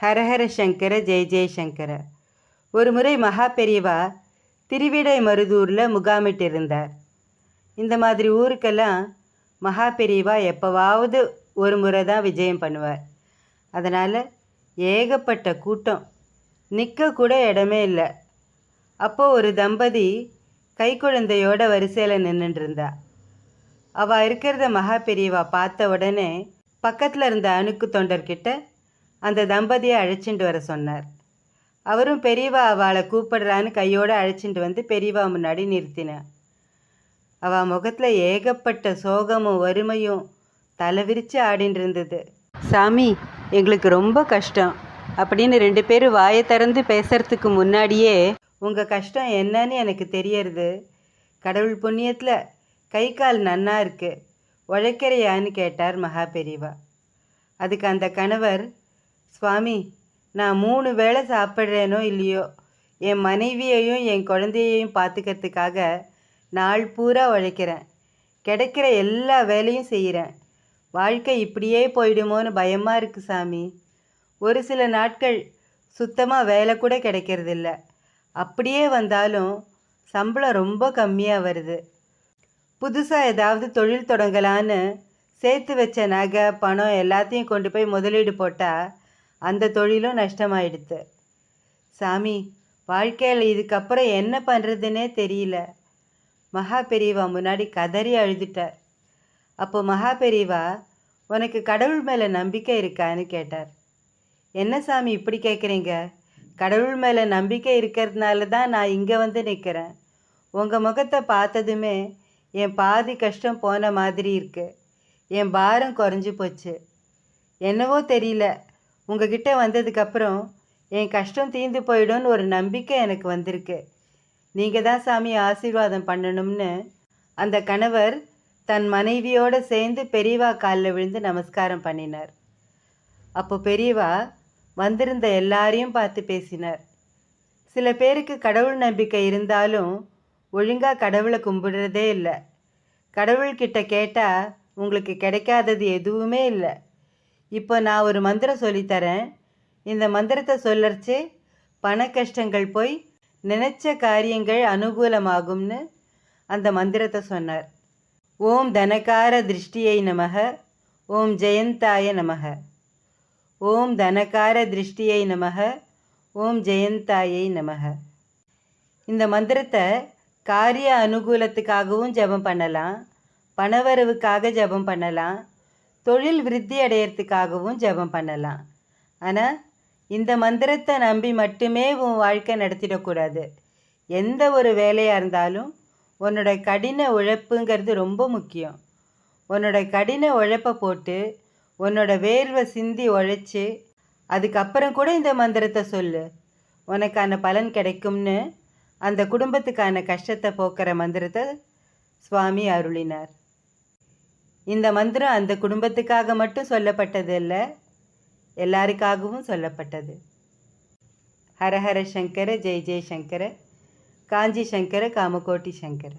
ஹரஹர சங்கர ஜெய ஜெயசங்கர ஒரு முறை மகா பெரியவா திருவிடை மருதூரில் முகாமிட்டிருந்தார். இந்த மாதிரி ஊருக்கெல்லாம் மகா பெரியவா எப்போவாவது ஒரு முறை தான் விஜயம் பண்ணுவார். அதனால் ஏகப்பட்ட கூட்டம். நிற்கக்கூட இடமே இல்லை. அப்போது ஒரு தம்பதி கைக்குழந்தையோட வரிசையில் நின்றுட்டுருந்தா அவள் இருக்கிறத மகா பெரியவா பார்த்த உடனே பக்கத்தில் இருந்த அணுக்கு தொண்டர்கிட்ட அந்த தம்பதியை அழைச்சிட்டு வர சொன்னார். அவரும் பெரியவா அவளை கூப்பிடுறான்னு கையோடு அழைச்சிட்டு வந்து பெரியவா முன்னாடி நிறுத்தினான் அவள் முகத்தில் ஏகப்பட்ட சோகமும் வறுமையும் தலை விரித்து ஆடின்னு இருந்தது. சாமி எங்களுக்கு ரொம்ப கஷ்டம். அப்படின்னு ரெண்டு பேரும் வாயை திறந்து பேசுறதுக்கு முன்னாடியே உங்கள் கஷ்டம் என்னன்னு எனக்கு தெரியறது. கடவுள் புண்ணியத்தில் கை கால் நன்னா இருக்கு. உழைக்கிறையான்னு கேட்டார் மகா பெரியவா. அதுக்கு அந்த கணவர் சுவாமி நான் மூணு வேளை சாப்பிட்றேனோ இல்லையோ? என் மனைவியையும் என் குழந்தையையும் பார்த்துக்கிறதுக்காக நாள் பூரா உழைக்கிறேன். கிடைக்கிற எல்லா வேலையும் செய்கிறேன். வாழ்க்கை இப்படியே போயிடுமோன்னு பயமாக இருக்குது சாமி. ஒரு சில நாட்கள் சுத்தமாக வேலை கூட கிடைக்கிறதில்ல. அப்படியே வந்தாலும் சம்பளம் ரொம்ப கம்மியாக வருது. புதுசாக ஏதாவது தொழில் தொடங்கலான்னு சேர்த்து வச்ச நகை பணம் எல்லாத்தையும் கொண்டு போய் முதலீடு போட்டால் அந்த தொழிலும் நஷ்டமாயிடுது சாமி வாழ்க்கையில் இதுக்கப்புறம் என்ன பண்ணுறதுன்னே தெரியல. மகா பெரியவா முன்னாடி கதறி அழுதுட்டார். அப்போ மகா பெரியவா உனக்கு கடவுள் மேலே நம்பிக்கை இருக்கான்னு கேட்டார். என்ன சாமி இப்படி கேட்குறீங்க கடவுள் மேலே நம்பிக்கை இருக்கிறதுனால தான் நான் இங்கே வந்து நிற்கிறேன் உங்கள் முகத்தை பார்த்ததுமே என் பாதி கஷ்டம் போன மாதிரி இருக்கு. என் பாரம் குறைஞ்சி போச்சு. என்னவோ தெரியல. உங்ககிட்ட வந்ததுக்கப்புறம் என் கஷ்டம் தீர்ந்து போயிடும்னு ஒரு நம்பிக்கை எனக்கு வந்திருக்கு. நீங்கள் தான் சாமி ஆசீர்வாதம் பண்ணணும்னு. அந்த கணவர் தன் மனைவியோடு சேர்ந்து பெரியவா காலில் விழுந்து நமஸ்காரம் பண்ணினார். அப்போ பெரியவா வந்திருந்த எல்லாரையும் பார்த்து பேசினார். சில பேருக்கு கடவுள் நம்பிக்கை இருந்தாலும் ஒழுங்காக கடவுளை கும்பிடுறதே இல்லை. கடவுள்கிட்ட கேட்டால் உங்களுக்கு கிடைக்காதது எதுவுமே இல்லை. இப்போ நான் ஒரு மந்திரம் சொல்லித்தரேன். இந்த மந்திரத்தை சொல்லறச்சே பண கஷ்டங்கள் போய் நினைச்ச காரியங்கள் அனுகூலமாகும்னு அந்த மந்திரத்தை சொன்னார். ஓம் தனகார திருஷ்டியை நமக ஓம் ஜெயந்தாய நமக. ஓம் தனகார திருஷ்டியை நமக ஓம் ஜெயந்தாயை நமக. இந்த மந்திரத்தை காரிய அனுகூலத்துக்காகவும் ஜெபம் பண்ணலாம் பணவரவுக்காக ஜெபம் பண்ணலாம் தொழில் விருத்தி அடையிறதுக்காகவும் ஜெபம் பண்ணலாம். ஆனால் இந்த மந்திரத்தை நம்பி மட்டுமே உன் வாழ்க்கை நடத்திடக்கூடாது. எந்த ஒரு வேலையாக இருந்தாலும் உன்னோட கடின உழைப்புங்கிறது ரொம்ப முக்கியம். உன்னோட கடின உழைப்பை போட்டு உன்னோட வேர்வை சிந்தி உழைச்சி அதுக்கப்புறம் கூட இந்த மந்திரத்தை சொல்லு. உனக்கான பலன் கிடைக்கும்னு அந்த குடும்பத்துக்கான கஷ்டத்தை போக்குற மந்திரத்தை சுவாமி அருளினார். இந்த மந்திரம் அந்த குடும்பத்துக்காக மட்டும் சொல்லப்பட்டது இல்லை எல்லாருக்காகவும் சொல்லப்பட்டது. ஹரஹர சங்கர ஜெய் ஜெய் சங்கர காஞ்சி சங்கர காமகோட்டி சங்கர.